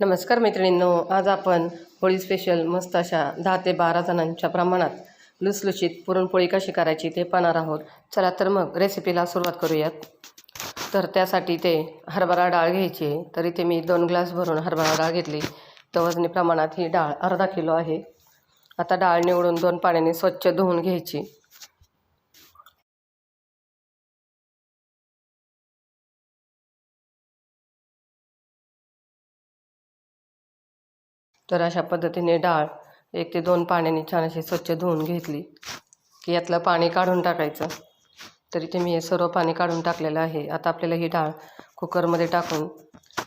नमस्कार मैत्रिणींनो आज आपण होळी स्पेशल मस्त अशा दहा ते बारा जणांच्या प्रमाणात लुसलुशीत पुरणपोळी कशी करायची ते पाहणार आहोत. चला तर मग रेसिपीला सुरुवात करूयात. तर त्यासाठी ते हरभरा डाळ घ्यायची आहे. तर इथे मी दोन ग्लास भरून हरभरा डाळ घेतली. तर वजनी प्रमाणात ही डाळ अर्धा किलो आहे. आता डाळ निवडून दोन पाण्याने स्वच्छ धुवून घ्यायची. तर अशा पद्धतीने डाळ एक ते दोन पाण्याने छान अशी स्वच्छ धुवून घेतली की यातलं पाणी काढून टाकायचं. तर इथे मी हे सर्व पाणी काढून टाकलेलं आहे. आता आपल्याला ही डाळ कुकरमध्ये टाकून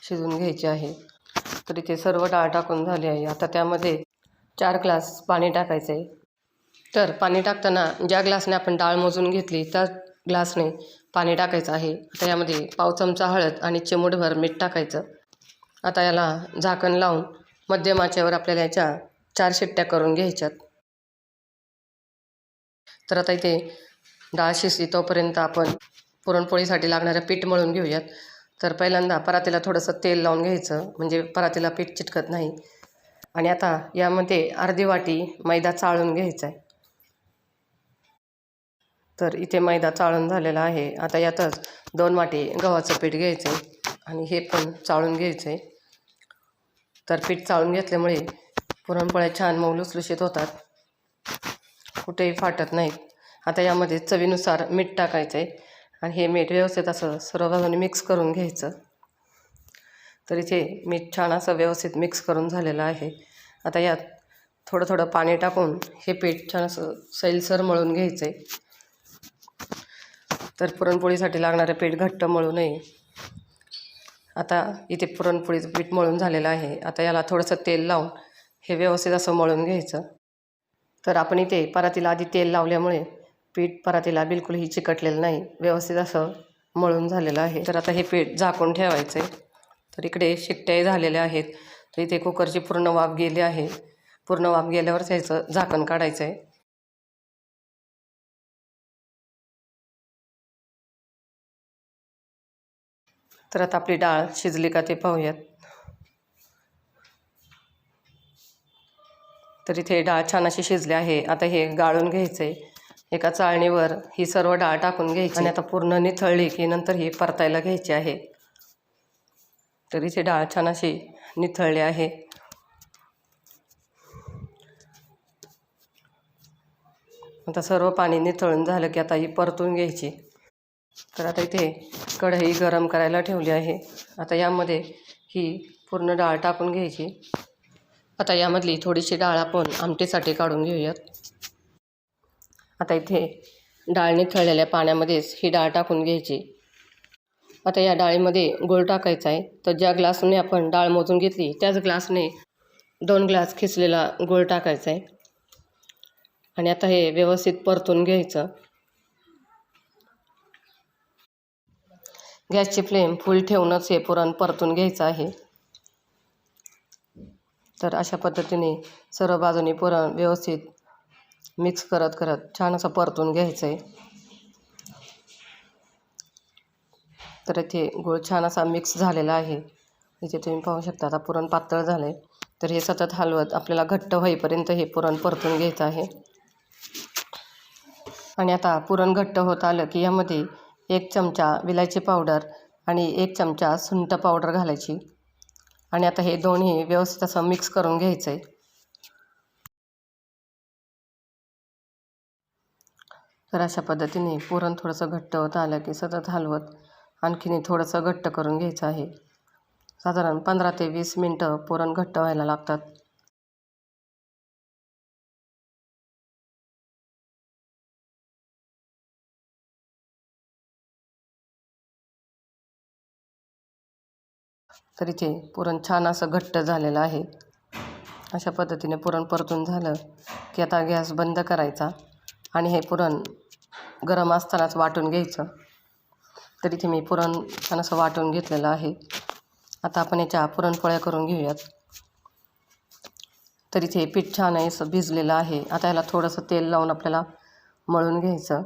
शिजवून घ्यायची आहे. तर इथे सर्व डाळ टाकून झाली आहे. आता त्यामध्ये चार ग्लास पाणी टाकायचं आहे तर पाणी टाकताना ज्या ग्लासने आपण डाळ मोजून घेतली त्या ग्लासने पाणी टाकायचं आहे. आता यामध्ये पाव चमचा हळद आणि चिमूटभर मीठ टाकायचं. आता याला झाकण लावून मध्यम आचेवर आपल्याला याच्या चार शिट्ट्या करून घ्यायच्यात. तर आता इथे डाळ शिजली तोपर्यंत आपण पुरणपोळीसाठी लागणारं पीठ मळून घेऊयात. तर पहिल्यांदा परातीला थोडंसं तेल लावून घ्यायचं म्हणजे परातीला पीठ चिटकत नाही. आणि आता यामध्ये अर्धी वाटी मैदा चाळून घ्यायचा आहे तर इथे मैदा चाळून झालेला आहे. आता यातच दोन वाटी गव्हाचं पीठ घ्यायचं आहे आणि हे पण चाळून घ्यायचं आहे तर पीठ चाळून घेतल्यामुळे पुरणपोळ्या छान मऊ लुसलुशीत होतात. कुठेही फाटत नाहीत. आता यामध्ये चवीनुसार मीठ टाकायचं आहे आणि हे मीठ व्यवस्थित असं सर्व बाजूने मिक्स करून घ्यायचं. तर इथे मीठ छान असं व्यवस्थित मिक्स करून झालेलं आहे. आता यात थोडं थोडं पाणी टाकून हे पीठ छान असं सैलसर मळून घ्यायचं आहे तर पुरणपोळीसाठी लागणारं पीठ घट्ट मळू नये. आता इथे पुरणपोळीचं पीठ मळून झालेलं आहे. आता याला थोडंसं तेल लावून हे व्यवस्थित असं मळून घ्यायचं. तर आपण इथे परातीला आधी तेल लावल्यामुळे पीठ परातीला बिलकुलही चिकटलेलं नाही. व्यवस्थित असं मळून झालेलं आहे. तर आता हे पीठ झाकून ठेवायचं आहे तर इकडे शिट्ट्याही झालेल्या आहेत. तर इथे कुकरची पूर्ण वाफ गेली आहे. पूर्ण वाफ गेल्यावर त्याचं झाकण काढायचं आहे तर आता आपली डाळ शिजली का ते पाहूयात. तर इथे डाळ छान अशी शिजली आहे. आता हे गाळून घ्यायचं आहे एका चाळणीवर ही सर्व डाळ टाकून घ्यायची. आणि आता पूर्ण निथळली की नंतर ही परतायला घ्यायची आहे. तर इथे डाळ छान अशी निथळली आहे. आता सर्व पाणी निथळून झालं की आता ही परतून घ्यायची. तर आता इथे कढई गरम करायला ठेवली आहे. आता यामध्ये ही पूर्ण डाळ टाकून घ्यायची. आता यामधली थोडीशी डाळ आपण आमटीसाठी काढून घेऊयात. आता इथे डाळ निथळलेल्या पाण्यामध्येच ही डाळ टाकून घ्यायची. आता या डाळीमध्ये गूळ टाकायचा आहे. तर ज्या ग्लासने आपण डाळ मोजून घेतली त्याच ग्लासने दोन ग्लास खिसलेला गूळ टाकायचा आहे. आणि आता हे व्यवस्थित परतून घ्यायचं. गॅसची फ्लेम फुल ठेवूनच हे पुरण परतून घ्यायचं आहे. तर अशा पद्धतीने सर्व बाजूनी पुरण व्यवस्थित मिक्स करत करत छान असं परतून घ्यायचं आहे तर इथे गूळ छान असा मिक्स झालेला आहे. इथे तुम्ही पाहू शकता आता पुरण पातळ झालं आहे तर हे सतत हलवत आपल्याला घट्ट होईपर्यंत हे पुरण परतून घ्यायचं आहे. आणि आता पुरण घट्ट होत आलं की यामध्ये एक चमचा विलायची पावडर आणि एक चमचा सुंठ पावडर घालायची. आणि आता हे दोन्ही व्यवस्थित असं मिक्स करून घ्यायचं आहे तर अशा पद्धतीने पुरण थोडंसं घट्ट होत आलं की सतत हलवत आणखीन थोडंसं घट्ट करून घ्यायचं आहे. साधारण पंधरा ते वीस मिनटं पुरण घट्ट व्हायला लागतात. तर इथे पुरण छान असं घट्ट झालेलं आहे. अशा पद्धतीने पुरण परतून झालं की आता गॅस बंद करायचा आणि हे पुरण गरम असतानाच वाटून घ्यायचं. तर इथे मी पुरण छान असं वाटून घेतलेलं आहे. आता आपण याच्या पुरणपोळ्या करून घेऊयात. तर इथे पीठ छान आहे असं भिजलेलं आहे. आता याला थोडंसं तेल लावून आपल्याला मळून घ्यायचं.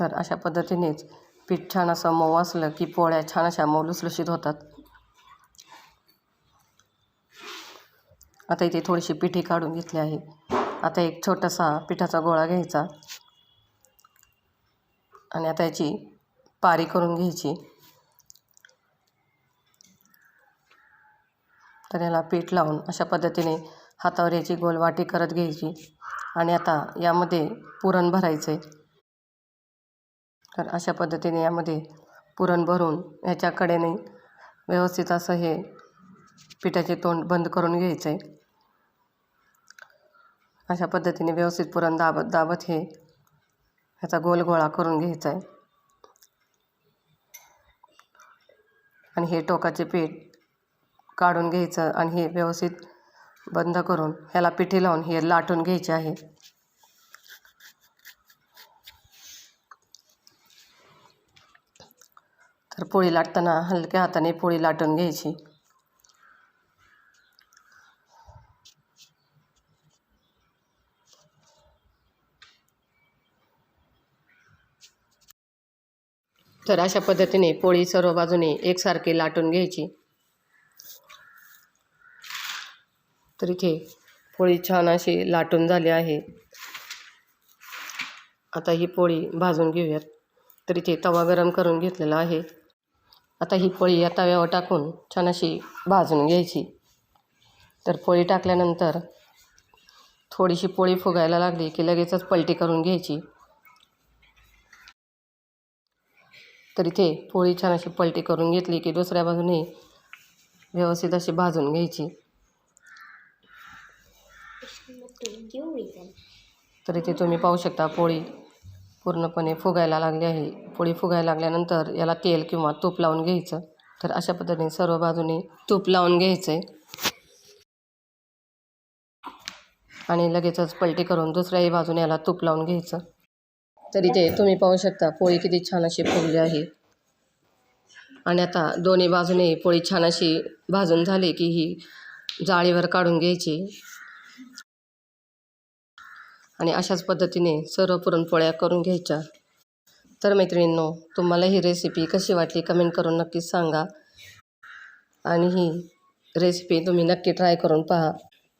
तर अशा पद्धतीनेच पीठ छान असं मऊ असलं की पोळ्या छान अशा मऊ लुसलुशीत होतात. आता इथे थोडीशी पिठी काढून घेतली आहे. आता एक छोटासा पिठाचा गोळा घ्यायचा. आणि आता याची पारी करून घ्यायची. तर याला पीठ लावून अशा पद्धतीने हातावर याची गोल वाटी करत घ्यायची. आणि आता यामध्ये पुरण भरायचं आहे तर अशा पद्धतीने यामध्ये पुरण भरून ह्याच्या कडेने व्यवस्थित असं हे पिठाचे तोंड बंद करून घ्यायचं. आहे अशा पद्धतीने व्यवस्थित पुरण दाबत दाबत हे ह्याचा गोल गोळा करून घ्यायचा आहे. आणि हे टोकाचे पीठ काढून घ्यायचं आणि हे व्यवस्थित बंद करून ह्याला पिठी लावून हे लाटून घ्यायचे आहे. तर पोळी लाटताना हलक्या हाताने पोळी लाटून घ्यायची. तर अशा पद्धतीने पोळी सर्व बाजूने एकसारखी लाटून घ्यायची. तर इथे पोळी छान अशी लाटून झाली आहे. आता ही पोळी भाजून घेऊयात. तर इथे तवा गरम करून घेतलेला आहे. आता ही पोळी या तव्यावर टाकून छान अशी भाजून घ्यायची. तर पोळी टाकल्यानंतर थोडीशी पोळी फुगायला लागली की लगेचच पलटी करून घ्यायची. तर इथे पोळी छान अशी पलटी करून घेतली की दुसऱ्या बाजूने व्यवस्थित अशी भाजून घ्यायची. तर इथे तुम्ही पाहू शकता पोळी पूर्णपणे फुगायला लागली आहे. पोळी फुगायला लागल्यानंतर याला तेल किंवा तूप लावून घ्यायचं. तर अशा पद्धतीने सर्व बाजूने तूप लावून घ्यायचं आहे आणि लगेचच पलटी करून दुसऱ्याही बाजूने याला तूप लावून घ्यायचं. तर इथे तुम्ही पाहू शकता पोळी किती छान अशी फुगली आहे. आणि आता दोन्ही बाजूने पोळी छान अशी भाजून झाली की ही जाळीवर काढून घ्यायची. आणि अशाच पद्धतीने सर्व पुरणपोळ्या करून घ्यायच्या. तर मैत्रिणींनो तुम्हाला ही रेसिपी कशी वाटली कमेंट करून नक्कीच सांगा. आणि ही रेसिपी तुम्ही नक्की ट्राय करून पहा.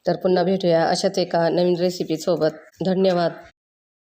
तर पुन्हा भेटूया अशाच एका नवीन रेसिपीसोबत धन्यवाद.